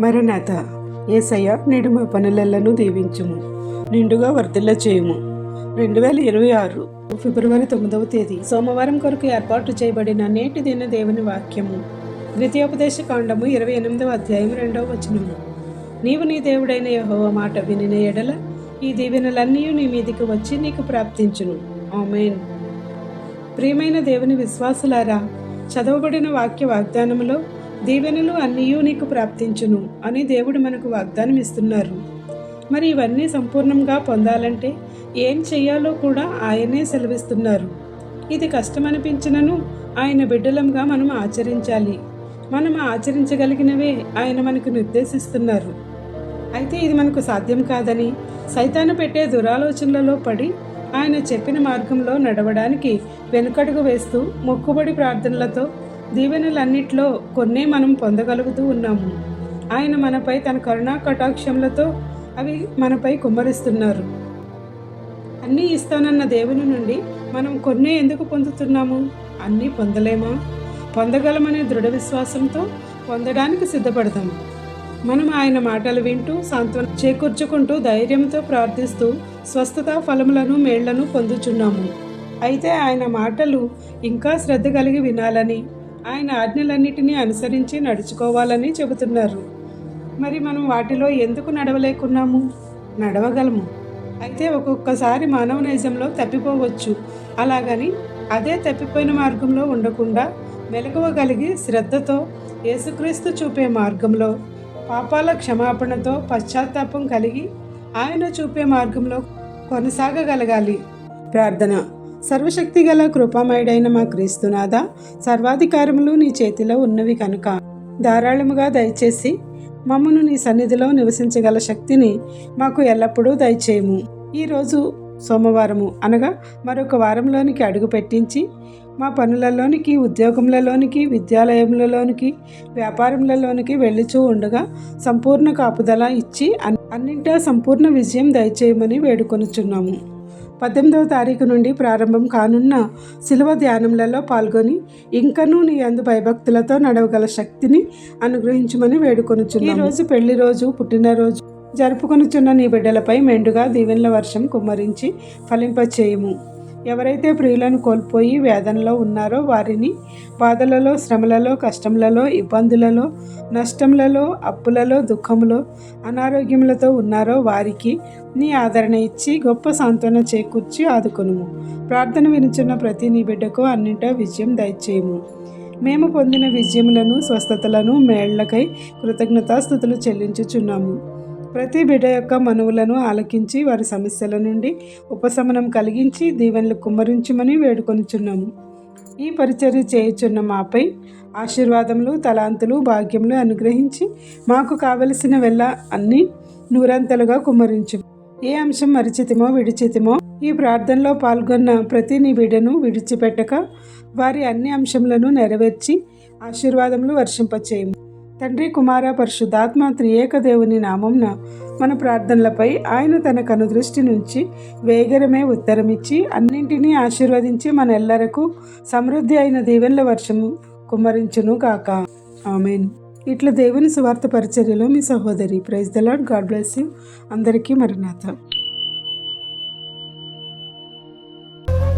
మరణాత ఏసయ్య నేడు మా పనులలను దీవించుము నిండుగా వర్ధిల్ల చేయుము. రెండు వేల ఇరవై ఆరు ఫిబ్రవరి తొమ్మిదవ తేదీ. సోమవారం కొరకు ఏర్పాటు చేయబడిన నేటి దిన దేవుని వాక్యము. ద్వితీయోపదేశ కాండము ఇరవై ఎనిమిదవ అధ్యాయం రెండవ వచనము. నీవు నీ దేవుడైన యహో మాట వినిన ఎడల ఈ దీవెనలన్నీ నీ మీదికి వచ్చి నీకు ప్రాప్తించును. ఆమెన్. ప్రియమైన దేవుని విశ్వాసులారా చదవబడిన వాక్య వాగ్దానములో దీవెనలు అన్నీయూ నీకు ప్రాప్తించును అని దేవుడు మనకు వాగ్దానం ఇస్తున్నారు. మరి ఇవన్నీ సంపూర్ణంగా పొందాలంటే ఏం చెయ్యాలో కూడా ఆయనే సెలవిస్తున్నారు. ఇది కష్టమనిపించినను ఆయన బిడ్డలంగా మనం ఆచరించాలి. మనం ఆచరించగలిగినవే ఆయన మనకు నిర్దేశిస్తున్నారు. అయితే ఇది మనకు సాధ్యం కాదని సైతాను పెట్టే దురాలోచనలలో పడి ఆయన చెప్పిన మార్గంలో నడవడానికి వెనుకడుగు వేస్తూ మొక్కుబడి ప్రార్థనలతో దీవెనలన్నిట్లో కొన్నే మనం పొందగలుగుతూ ఉన్నాము. ఆయన మనపై తన కరుణా కటాక్షములతో అవి మనపై కుమ్మరిస్తున్నారు. అన్నీ ఇస్తానన్న దేవుని నుండి మనం కొన్నే ఎందుకు పొందుతున్నాము? అన్నీ పొందలేమా? పొందగలమనే దృఢ విశ్వాసంతో పొందడానికి సిద్ధపడతాము మనం ఆయన మాటలు వింటూ సాంత్వన చేకూర్చుకుంటూ ధైర్యంతో ప్రార్థిస్తూ స్వస్థత ఫలములను మేళ్ళను పొందుచున్నాము. అయితే ఆయన మాటలు ఇంకా శ్రద్ధ కలిగి వినాలని ఆయన ఆజ్ఞలన్నిటినీ అనుసరించి నడుచుకోవాలని చెబుతున్నారు. మరి మనం వాటిలో ఎందుకు నడవలేకున్నాము? నడవగలము. అయితే ఒక్కొక్కసారి మానవ నైజంలో తప్పిపోవచ్చు. అలాగని అదే తప్పిపోయిన మార్గంలో ఉండకుండా మెలకువగలిగి శ్రద్ధతో యేసుక్రీస్తు చూపే మార్గంలో పాపాల క్షమాపణతో పశ్చాత్తాపం కలిగి ఆయన చూపే మార్గంలో కొనసాగగలగాలి. ప్రార్థన. సర్వశక్తి గల కృపామయుడైన మా క్రీస్తునాథ సర్వాధికారములు నీ చేతిలో ఉన్నవి కనుక. ధారాళముగా దయచేసి మమ్మను నీ సన్నిధిలో నివసించగల శక్తిని మాకు ఎల్లప్పుడూ దయచేయము. ఈరోజు సోమవారము అనగా మరొక వారంలోనికి అడుగు పెట్టించి మా పనులలోనికి ఉద్యోగములలోనికి విద్యాలయములలోనికి వ్యాపారములలోనికి వెళ్ళుచూ ఉండగా సంపూర్ణ కాపుదల ఇచ్చి అన్- అన్నింటా సంపూర్ణ విజయం దయచేయమని వేడుకొనుచున్నాము. పద్దెనిమిదవ తారీఖు నుండి ప్రారంభం కానున్న శిలువ ధ్యానములలో పాల్గొని ఇంకనూ నీ అందు భయభక్తులతో నడవగల శక్తిని అనుగ్రహించమని వేడుకొనుచున్నాము. ఈ రోజు పెళ్ళి రోజు పుట్టినరోజు జరుపుకొనుచున్న నీ బిడ్డలపై మెండుగా దీవెనల వర్షం కుమ్మరించి ఫలింపచేయము. ఎవరైతే ప్రియులను కోల్పోయి వేదనలో ఉన్నారో వారిని బాధలలో శ్రమలలో కష్టములలో ఇబ్బందులలో నష్టములలో అప్పులలో దుఃఖములో అనారోగ్యములతో ఉన్నారో వారికి నీ ఆదరణ ఇచ్చి గొప్ప సాంత్వన చేకూర్చి ఆదుకొనుము. ప్రార్థన వినుచున్న ప్రతి నీ బిడ్డకు అన్నింటా విజయం దయచేయము. మేము పొందిన విజయములను స్వస్థతలను మేళ్ళకై కృతజ్ఞతాస్థుతులు చెల్లించుచున్నాము. ప్రతి బిడ్డ యొక్క మనువులను ఆలకించి వారి సమస్యల నుండి ఉపశమనం కలిగించి దీవెనలు కుమ్మరించమని వేడుకొనుచున్నాము. ఈ పరిచర్య చేయుచున్న మాపై ఆశీర్వాదములు తలాంతులు భాగ్యములు అనుగ్రహించి మాకు కావలసిన వెళ్ళ అన్ని నూరంతలుగా కుమ్మరించు. ఏ అంశం మరిచితిమో విడిచితిమో ఈ ప్రార్థనలో పాల్గొన్న ప్రతి నీ బిడ్డను విడిచిపెట్టక వారి అన్ని అంశములను నెరవేర్చి ఆశీర్వాదములు వర్షింపచేయము. తండ్రి కుమార పరిశుద్ధాత్మ త్రియేక దేవుని నామంన మన ప్రార్థనలపై ఆయన తన కనుదృష్టి నుంచి వేగరమే ఉత్తరమిచ్చి అన్నింటినీ ఆశీర్వదించి మన ఎల్లరకు సమృద్ధి అయిన దీవెనల వర్షము కుమ్మరించును కాక ఆమెన్. ఇట్లా దేవుని సువార్త పరిచర్యలో మీ సహోదరి praise the Lord God bless you. అందరికీ మరణాత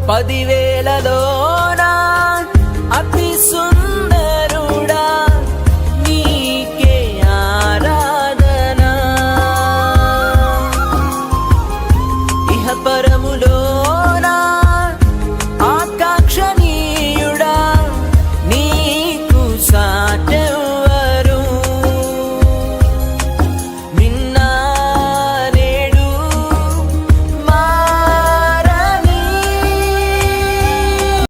పదివేలలో అతి